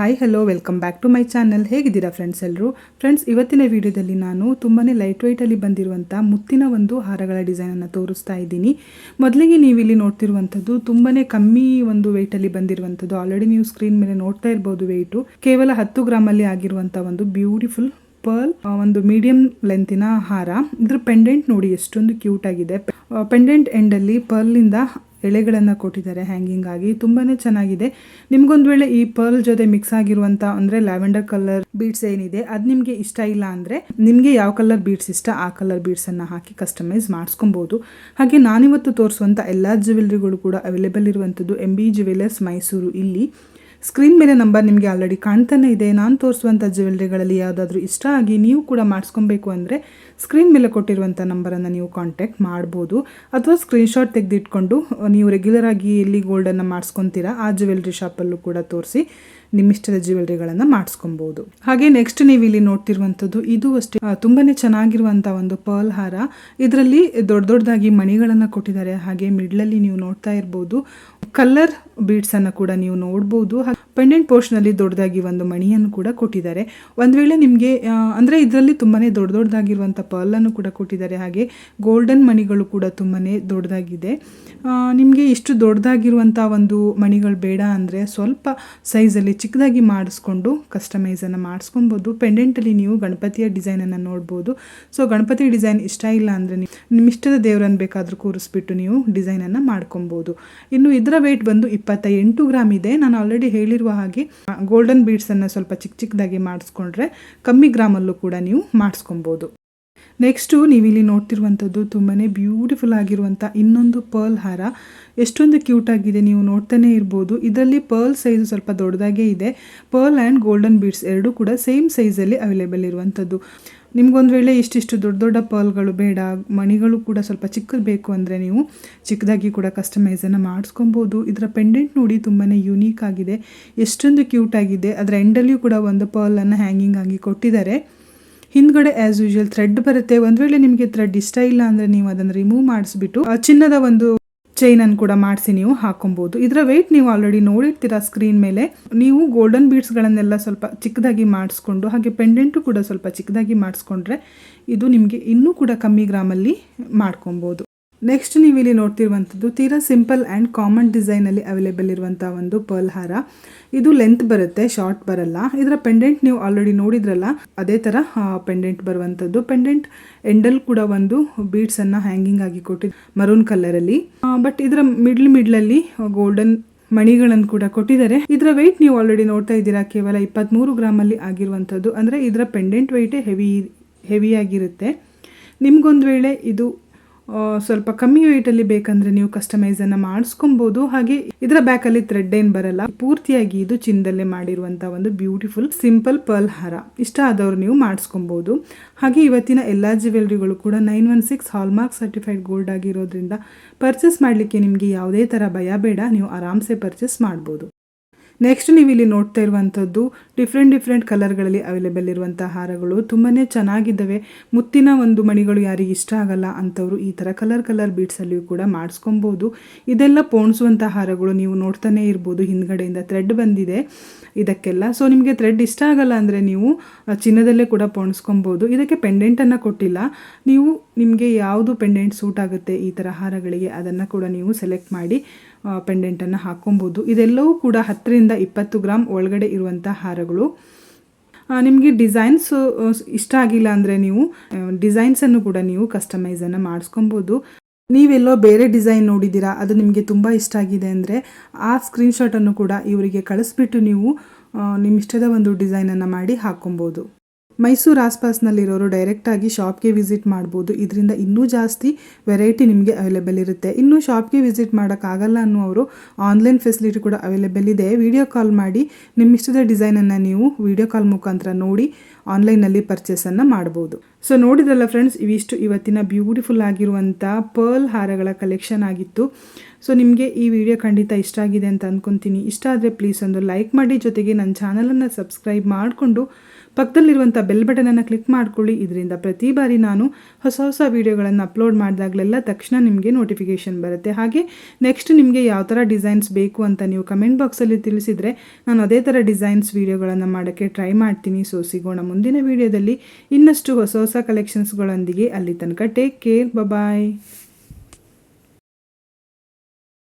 Hi hello welcome back to my channel ಹೇಗಿದ್ದೀರಾ friends ಎಲ್ಲರೂ friends ಇವತ್ತಿನ ವಿಡಿಯೋದಲ್ಲಿ ನಾನು ತುಂಬಾ ಲೈಟ್ ವೆಯ್ಟಲ್ಲಿ ಬಂದಿರುವಂಥ ಮುತ್ತಿನ ಒಂದು ಹಾರಗಳ ಡಿಸೈನನ್ನು ತೋರಿಸ್ತಾ ಇದ್ದೀನಿ. ಮೊದಲಿಗೆ ನೀವು ಇಲ್ಲಿ ನೋಡ್ತಿರುವಂಥದ್ದು ತುಂಬಾ ಕಮ್ಮಿ ಒಂದು ವೆಯ್ಟಲ್ಲಿ ಬಂದಿರುವಂಥದ್ದು. ಆಲ್ರೆಡಿ ನೀವು ಸ್ಕ್ರೀನ್ ಮೇಲೆ ನೋಡ್ತಾ ಇರ್ಬೋದು ವೆಯ್ಟು ಕೇವಲ ಹತ್ತು ಗ್ರಾಮಲ್ಲಿ ಆಗಿರುವಂಥ ಒಂದು ಬ್ಯೂಟಿಫುಲ್ ಪರ್ಲ್ ಒಂದು ಮೀಡಿಯಂ ಲೆಂತಿನ ಹಾರ. ಇದ್ರ ಪೆಂಡೆಂಟ್ ನೋಡಿ, ಎಷ್ಟೊಂದು ಕ್ಯೂಟ್ ಆಗಿದೆ. ಪೆಂಡೆಂಟ್ ಎಂಡಲ್ಲಿ ಪರ್ಲಿಂದ ಎಳೆಗಳನ್ನು ಕೊಟ್ಟಿದ್ದಾರೆ ಹ್ಯಾಂಗಿಂಗ್ ಆಗಿ. ತುಂಬಾನೇ ಚೆನ್ನಾಗಿದೆ. ನಿಮ್ಗೊಂದು ವೇಳೆ ಈ ಪರ್ಲ್ ಜೊತೆ ಮಿಕ್ಸ್ ಆಗಿರುವಂತ ಅಂದ್ರೆ ಲ್ಯಾವೆಂಡರ್ ಕಲರ್ ಬೀಡ್ಸ್ ಏನಿದೆ, ಅದು ನಿಮಗೆ ಇಷ್ಟ ಇಲ್ಲ ಅಂದ್ರೆ ನಿಮಗೆ ಯಾವ ಕಲರ್ ಬೀಡ್ಸ್ ಇಷ್ಟ, ಆ ಕಲರ್ ಬೀಡ್ಸ್ ಅನ್ನ ಹಾಕಿ ಕಸ್ಟಮೈಸ್ ಮಾಡಿಸ್ಕೊಬಹುದು ಹಾಗೆ ನಾನಿವತ್ತು ತೋರಿಸುವಂತ ಎಲ್ಲಾ ಜ್ಯುವೆಲ್ರಿಗಳು ಕೂಡ ಅವೈಲೇಬಲ್ ಇರುವಂತದ್ದು ಎಂ ಬಿ ಜ್ಯುವೆಲರ್ಸ್ ಮೈಸೂರು ಇಲ್ಲಿ. ಸ್ಕ್ರೀನ್ ಮೇಲೆ ನಂಬರ್ ನಿಮಗೆ ಆಲ್ರೆಡಿ ಕಾಣ್ತಾನೆ ಇದೆ. ನಾನು ತೋರಿಸುವಂಥ ಜ್ಯುವೆಲ್ರಿಗಳಲ್ಲಿ ಯಾವುದಾದ್ರೂ ಇಷ್ಟ ಆಗಿ ನೀವು ಕೂಡ ಮಾಡಿಸ್ಕೊಬೇಕು ಅಂದರೆ ಸ್ಕ್ರೀನ್ ಮೇಲೆ ಕೊಟ್ಟಿರುವಂಥ ನಂಬರನ್ನು ನೀವು ಕಾಂಟ್ಯಾಕ್ಟ್ ಮಾಡ್ಬೋದು. ಅಥವಾ ಸ್ಕ್ರೀನ್ಶಾಟ್ ತೆಗೆದಿಟ್ಕೊಂಡು ನೀವು ರೆಗ್ಯುಲರ್ ಆಗಿ ಎಲ್ಲಿ ಗೋಲ್ಡನ್ನು ಮಾಡಿಸ್ಕೊತೀರಾ, ಆ ಜ್ಯುವೆಲ್ರಿ ಶಾಪಲ್ಲೂ ಕೂಡ ತೋರಿಸಿ ನಿಮ್ಮಿಷ್ಟದ ಜ್ಯುವೆಲ್ರಿಗಳನ್ನು ಮಾಡಿಸ್ಕೊಬೋದು. ಹಾಗೆ ನೆಕ್ಸ್ಟ್ ನೀವು ಇಲ್ಲಿ ನೋಡ್ತಿರುವಂಥದ್ದು, ಇದು ಅಷ್ಟೇ ತುಂಬಾ ಚೆನ್ನಾಗಿರುವಂಥ ಒಂದು ಪರ್ಲ್ ಹಾರ. ಇದರಲ್ಲಿ ದೊಡ್ಡ ದೊಡ್ಡದಾಗಿ ಮಣಿಗಳನ್ನು ಕೊಟ್ಟಿದ್ದಾರೆ. ಹಾಗೆ ಮಿಡ್ಲಲ್ಲಿ ನೀವು ನೋಡ್ತಾ ಇರ್ಬೋದು. ಕಲರ್ ಬೀಡ್ಸ್ ಅನ್ನು ಕೂಡ ನೀವು ನೋಡ್ಬೋದು. ಪೆಂಡೆಂಟ್ ಪೋರ್ಷನ್ ಅಲ್ಲಿ ದೊಡ್ಡದಾಗಿ ಒಂದು ಮಣಿಯನ್ನು ಕೂಡ ಕೊಟ್ಟಿದ್ದಾರೆ. ಒಂದ್ ವೇಳೆ ನಿಮಗೆ ಅಂದ್ರೆ ಇದರಲ್ಲಿ ತುಂಬಾನೇ ದೊಡ್ಡ ದೊಡ್ಡದಾಗಿರುವಂಥ ಪರ್ಲ್ ಅನ್ನು ಕೂಡ ಕೊಟ್ಟಿದ್ದಾರೆ. ಹಾಗೆ ಗೋಲ್ಡನ್ ಮಣಿಗಳು ಕೂಡ ತುಂಬಾನೇ ದೊಡ್ಡದಾಗಿದೆ. ನಿಮಗೆ ಇಷ್ಟು ದೊಡ್ಡದಾಗಿರುವಂಥ ಒಂದು ಮಣಿಗಳು ಬೇಡ ಅಂದರೆ ಸ್ವಲ್ಪ ಸೈಜಲ್ಲಿ ಚಿಕ್ಕದಾಗಿ ಮಾಡಿಸ್ಕೊಂಡು ಕಸ್ಟಮೈಸನ್ನು ಮಾಡಿಸ್ಕೊಬೋದು. ಪೆಂಡೆಂಟಲ್ಲಿ ನೀವು ಗಣಪತಿಯ ಡಿಸೈನನ್ನು ನೋಡ್ಬೋದು. ಸೊ ಗಣಪತಿ ಡಿಸೈನ್ ಇಷ್ಟ ಇಲ್ಲ ಅಂದರೆ ನಿಮ್ಮ ಇಷ್ಟದ ದೇವರನ್ನು ಬೇಕಾದರೂ ಕೂರಿಸ್ಬಿಟ್ಟು ನೀವು ಡಿಸೈನನ್ನು ಮಾಡ್ಕೊಬೋದು. ಇನ್ನು ಇದರ ವೆಯ್ಟ್ ಬಂದು ಇಪ್ಪತ್ತ ಎಂಟು ಗ್ರಾಮ್ ಇದೆ. ನಾನು ಆಲ್ರೆಡಿ ಹೇಳಿರುವ ಹಾಗೆ ಗೋಲ್ಡನ್ ಬೀಡ್ಸನ್ನು ಸ್ವಲ್ಪ ಚಿಕ್ಕ ಚಿಕ್ಕದಾಗಿ ಮಾಡಿಸ್ಕೊಂಡ್ರೆ ಕಮ್ಮಿ ಗ್ರಾಮಲ್ಲೂ ಕೂಡ ನೀವು ಮಾಡಿಸ್ಕೊಬೋದು. ನೆಕ್ಸ್ಟು ನೀವಿಲ್ಲಿ ನೋಡ್ತಿರುವಂಥದ್ದು ತುಂಬಾ ಬ್ಯೂಟಿಫುಲ್ ಆಗಿರುವಂಥ ಇನ್ನೊಂದು ಪರ್ಲ್ ಹಾರ. ಎಷ್ಟೊಂದು ಕ್ಯೂಟ್ ಆಗಿದೆ ನೀವು ನೋಡ್ತಾನೆ ಇರ್ಬೋದು. ಇದರಲ್ಲಿ ಪರ್ಲ್ ಸೈಜ್ ಸ್ವಲ್ಪ ದೊಡ್ಡದಾಗೇ ಇದೆ. ಪರ್ಲ್ ಆ್ಯಂಡ್ ಗೋಲ್ಡನ್ ಬೀಡ್ಸ್ ಎರಡೂ ಕೂಡ ಸೇಮ್ ಸೈಜಲ್ಲಿ ಅವೈಲೇಬಲ್ ಇರುವಂಥದ್ದು. ನಿಮ್ಗೊಂದು ವೇಳೆ ಇಷ್ಟಿಷ್ಟು ದೊಡ್ಡ ದೊಡ್ಡ ಪರ್ಲ್ಗಳು ಬೇಡ, ಮಣಿಗಳು ಕೂಡ ಸ್ವಲ್ಪ ಚಿಕ್ಕದು ಬೇಕು ಅಂದರೆ ನೀವು ಚಿಕ್ಕದಾಗಿ ಕೂಡ ಕಸ್ಟಮೈಸನ್ನು ಮಾಡಿಸ್ಕೊಬೋದು. ಇದರ ಪೆಂಡೆಂಟ್ ನೋಡಿ ತುಂಬಾ ಯೂನೀಕ್ ಆಗಿದೆ. ಎಷ್ಟೊಂದು ಕ್ಯೂಟ್ ಆಗಿದೆ. ಅದರ ಎಂಡಲ್ಲಿಯೂ ಕೂಡ ಒಂದು ಪರ್ಲನ್ನು ಹ್ಯಾಂಗಿಂಗ್ ಆಗಿ ಕೊಟ್ಟಿದ್ದಾರೆ. ಹಿಂದ್ಗಡೆ ಆಸ್ ಯೂಶುವಲ್ ಥ್ರೆಡ್ ಬರುತ್ತೆ. ಒಂದು ವೇಳೆ ನಿಮಗೆ ಥ್ರೆಡ್ ಇಷ್ಟ ಇಲ್ಲ ಅಂದ್ರೆ ನೀವು ಅದನ್ನು ರಿಮೂವ್ ಮಾಡಿಸ್ಬಿಟ್ಟು ಚಿನ್ನದ ಒಂದು ಚೈನ್ ಅನ್ನು ಕೂಡ ಮಾಡಿಸಿ ನೀವು ಹಾಕೊಬಹುದು ಇದರ ವೆಯ್ಟ್ ನೀವು ಆಲ್ರೆಡಿ ನೋಡಿರ್ತೀರಾ ಸ್ಕ್ರೀನ್ ಮೇಲೆ. ನೀವು ಗೋಲ್ಡನ್ ಬೀಡ್ಸ್ಗಳನ್ನೆಲ್ಲ ಸ್ವಲ್ಪ ಚಿಕ್ಕದಾಗಿ ಮಾಡಿಸ್ಕೊಂಡು, ಹಾಗೆ ಪೆಂಡೆಂಟು ಕೂಡ ಸ್ವಲ್ಪ ಚಿಕ್ಕದಾಗಿ ಮಾಡಿಸ್ಕೊಂಡ್ರೆ ಇದು ನಿಮಗೆ ಇನ್ನೂ ಕೂಡ ಕಮ್ಮಿ ಗ್ರಾಮಲ್ಲಿ ಮಾಡ್ಕೊಬೋದು. ನೆಕ್ಸ್ಟ್ ನೀವು ಇಲ್ಲಿ ನೋಡ್ತಿರುವಂಥದ್ದು ತೀರಾ ಸಿಂಪಲ್ ಆ್ಯಂಡ್ ಕಾಮನ್ ಡಿಸೈನಲ್ಲಿ ಅವೈಲೇಬಲ್ ಇರುವಂಥ ಒಂದು ಪರ್ಲ್ ಹಾರ. ಇದು ಲೆಂತ್ ಬರುತ್ತೆ ಶಾರ್ಟ್ ಬರಲ್ಲ. ಇದರ ಪೆಂಡೆಂಟ್ ನೀವು ಆಲ್ರೆಡಿ ನೋಡಿದ್ರಲ್ಲ, ಅದೇ ಥರ ಪೆಂಡೆಂಟ್ ಬರುವಂಥದ್ದು. ಪೆಂಡೆಂಟ್ ಎಂಡಲ್ ಕೂಡ ಒಂದು ಬೀಡ್ಸನ್ನು ಹ್ಯಾಂಗಿಂಗ್ ಆಗಿ ಕೊಟ್ಟಿದ್ದು ಮರೂನ್ ಕಲರಲ್ಲಿ ಬಟ್ ಇದರ ಮಿಡ್ಲ್ ಮಿಡ್ಲಲ್ಲಿ ಗೋಲ್ಡನ್ ಮಣಿಗಳನ್ನು ಕೂಡ ಕೊಟ್ಟಿದ್ದಾರೆ. ಇದರ ವೆಯ್ಟ್ ನೀವು ಆಲ್ರೆಡಿ ನೋಡ್ತಾ ಇದ್ದೀರಾ, ಕೇವಲ ಇಪ್ಪತ್ತ್ಮೂರು ಗ್ರಾಮಲ್ಲಿ ಆಗಿರುವಂಥದ್ದು. ಅಂದರೆ ಇದರ ಪೆಂಡೆಂಟ್ ವೆಯ್ಟೇ ಹೆವಿ ಹೆವಿಯಾಗಿರುತ್ತೆ ನಿಮ್ಗೊಂದು ವೇಳೆ ಇದು ಸ್ವಲ್ಪ ಕಮ್ಮಿ ವೆಯ್ಟಲ್ಲಿ ಬೇಕಂದ್ರೆ ನೀವು ಕಸ್ಟಮೈಸನ್ನು ಮಾಡಿಸ್ಕೊಬೋದು. ಹಾಗೆ ಇದರ ಬ್ಯಾಕಲ್ಲಿ ಥ್ರೆಡ್ ಏನು ಬರಲ್ಲ. ಪೂರ್ತಿಯಾಗಿ ಇದು ಚಿನ್ನದಲ್ಲೇ ಮಾಡಿರುವಂತಹ ಒಂದು ಬ್ಯೂಟಿಫುಲ್ ಸಿಂಪಲ್ ಪರ್ಲ್ ಹಾರ. ಇಷ್ಟ ಆದವರು ನೀವು ಮಾಡಿಸ್ಕೊಬೋದು. ಹಾಗೆ ಇವತ್ತಿನ ಎಲ್ಲಾ ಜ್ಯುವೆಲ್ರಿಗಳು ಕೂಡ nine one six hallmark certified gold ಆಗಿರೋದ್ರಿಂದ ಪರ್ಚೇಸ್ ಮಾಡಲಿಕ್ಕೆ ನಿಮಗೆ ಯಾವುದೇ ತರ ಭಯ ಬೇಡ. ನೀವು ಆರಾಮ್ಸೆ ಪರ್ಚೇಸ್ ಮಾಡ್ಬೋದು. ನೆಕ್ಸ್ಟ್ ನೀವು ಇಲ್ಲಿ ನೋಡ್ತಾ ಇರುವಂಥದ್ದು ಡಿಫ್ರೆಂಟ್ ಡಿಫ್ರೆಂಟ್ ಕಲರ್ಗಳಲ್ಲಿ ಅವೈಲೇಬಲ್ ಇರುವಂಥ ಹಾರಗಳು. ತುಂಬಾ ಚೆನ್ನಾಗಿದ್ದಾವೆ. ಮುತ್ತಿನ ಒಂದು ಮಣಿಗಳು ಯಾರಿಗೆ ಇಷ್ಟ ಆಗಲ್ಲ ಅಂಥವ್ರು ಈ ಥರ ಕಲರ್ ಕಲರ್ ಬೀಡ್ಸಲ್ಲಿಯೂ ಕೂಡ ಮಾಡಿಸ್ಕೊಬೋದು. ಇದೆಲ್ಲ ಪೋಣಿಸುವಂಥ ಹಾರಗಳು ನೀವು ನೋಡ್ತಾನೆ ಇರ್ಬೋದು. ಹಿಂದ್ಗಡೆಯಿಂದ ಥ್ರೆಡ್ ಬಂದಿದೆ ಇದಕ್ಕೆಲ್ಲ. ಸೊ ನಿಮಗೆ ಥ್ರೆಡ್ ಇಷ್ಟ ಆಗಲ್ಲ ಅಂದರೆ ನೀವು ಚಿನ್ನದಲ್ಲೇ ಕೂಡ ಪೋಣಿಸ್ಕೊಬೋದು. ಇದಕ್ಕೆ ಪೆಂಡೆಂಟನ್ನು ಕೊಟ್ಟಿಲ್ಲ. ನೀವು ನಿಮಗೆ ಯಾವುದು ಪೆಂಡೆಂಟ್ ಸೂಟ್ ಆಗುತ್ತೆ ಈ ಥರ ಹಾರಗಳಿಗೆ, ಅದನ್ನು ಕೂಡ ನೀವು ಸೆಲೆಕ್ಟ್ ಮಾಡಿ ಪೆಂಡೆಂಟನ್ನು ಹಾಕ್ಕೊಬೋದು. ಇದೆಲ್ಲವೂ ಕೂಡ ಹತ್ತರಿಂದ ಇಪ್ಪತ್ತು ಗ್ರಾಮ್ ಒಳಗಡೆ ಇರುವಂಥ ಹಾರಗಳು. ನಿಮಗೆ ಡಿಸೈನ್ಸ್ ಇಷ್ಟ ಆಗಿಲ್ಲ ಅಂದರೆ ನೀವು ಡಿಸೈನ್ಸನ್ನು ಕೂಡ ನೀವು ಕಸ್ಟಮೈಸನ್ನು ಮಾಡಿಸ್ಕೊಬೋದು. ನೀವೆಲ್ಲೋ ಬೇರೆ ಡಿಸೈನ್ ನೋಡಿದ್ದೀರಾ, ಅದು ನಿಮಗೆ ತುಂಬ ಇಷ್ಟ ಆಗಿದೆ ಅಂದರೆ, ಆ ಸ್ಕ್ರೀನ್ಶಾಟನ್ನು ಕೂಡ ಇವರಿಗೆ ಕಳಿಸ್ಬಿಟ್ಟು ನೀವು ನಿಮ್ಮ ಇಷ್ಟದ ಒಂದು ಡಿಸೈನನ್ನು ಮಾಡಿ ಹಾಕ್ಕೊಬೋದು. ಮೈಸೂರು ಆಸ್ಪಾಸ್ನಲ್ಲಿರೋರು ಡೈರೆಕ್ಟಾಗಿ ಶಾಪ್ಗೆ ವಿಸಿಟ್ ಮಾಡ್ಬೋದು. ಇದರಿಂದ ಇನ್ನೂ ಜಾಸ್ತಿ ವೆರೈಟಿ ನಿಮಗೆ ಅವೈಲೇಬಲ್ ಇರುತ್ತೆ. ಇನ್ನು ಶಾಪ್ಗೆ ವಿಸಿಟ್ ಮಾಡೋಕ್ಕಾಗಲ್ಲ ಅನ್ನೋರು ಆನ್ಲೈನ್ ಫೆಸಿಲಿಟಿ ಕೂಡ ಅವೈಲೇಬಲ್ ಇದೆ. ವಿಡಿಯೋ ಕಾಲ್ ಮಾಡಿ ನಿಮ್ಮ ಇಷ್ಟದ ಡಿಸೈನನ್ನು ನೀವು ವಿಡಿಯೋ ಕಾಲ್ ಮುಖಾಂತರ ನೋಡಿ ಆನ್ಲೈನಲ್ಲಿ ಪರ್ಚೇಸನ್ನು ಮಾಡ್ಬೋದು. ಸೊ ನೋಡಿದ್ರಲ್ಲ ಫ್ರೆಂಡ್ಸ್ ಇವಿಷ್ಟು ಇವತ್ತಿನ ಬ್ಯೂಟಿಫುಲ್ ಆಗಿರುವಂಥ ಪರ್ಲ್ ಹಾರಗಳ ಕಲೆಕ್ಷನ್ ಆಗಿತ್ತು. ಸೊ ನಿಮಗೆ ಈ ವಿಡಿಯೋ ಖಂಡಿತ ಇಷ್ಟ ಆಗಿದೆ ಅಂತ ಅಂದ್ಕೊತೀನಿ ಇಷ್ಟ ಆದರೆ ಪ್ಲೀಸ್ ಒಂದು ಲೈಕ್ ಮಾಡಿ, ಜೊತೆಗೆ ನನ್ನ ಚಾನಲನ್ನು ಸಬ್ಸ್ಕ್ರೈಬ್ ಮಾಡಿಕೊಂಡು ಪಕ್ಕದಲ್ಲಿರುವಂಥ ಬೆಲ್ ಬಟನನ್ನು ಕ್ಲಿಕ್ ಮಾಡ್ಕೊಳ್ಳಿ. ಇದರಿಂದ ಪ್ರತಿ ಬಾರಿ ನಾನು ಹೊಸ ಹೊಸ ವೀಡಿಯೋಗಳನ್ನು ಅಪ್ಲೋಡ್ ಮಾಡಿದಾಗಲೆಲ್ಲ ತಕ್ಷಣ ನಿಮಗೆ ನೋಟಿಫಿಕೇಷನ್ ಬರುತ್ತೆ. ಹಾಗೆ ನೆಕ್ಸ್ಟ್ ನಿಮಗೆ ಯಾವ ಥರ ಡಿಸೈನ್ಸ್ ಬೇಕು ಅಂತ ನೀವು ಕಮೆಂಟ್ ಬಾಕ್ಸಲ್ಲಿ ತಿಳಿಸಿದರೆ ನಾನು ಅದೇ ಥರ ಡಿಸೈನ್ಸ್ ವೀಡಿಯೋಗಳನ್ನು ಮಾಡೋಕ್ಕೆ ಟ್ರೈ ಮಾಡ್ತೀನಿ. ಸೊ ಸಿಗೋಣ ಮುಂದಿನ ವೀಡಿಯೋದಲ್ಲಿ ಇನ್ನಷ್ಟು ಹೊಸ ಹೊಸ ಕಲೆಕ್ಷನ್ಸ್ಗಳೊಂದಿಗೆ ಅಲ್ಲಿ ತನಕ ಟೇಕ್ ಕೇರ್ ಬಾಯ್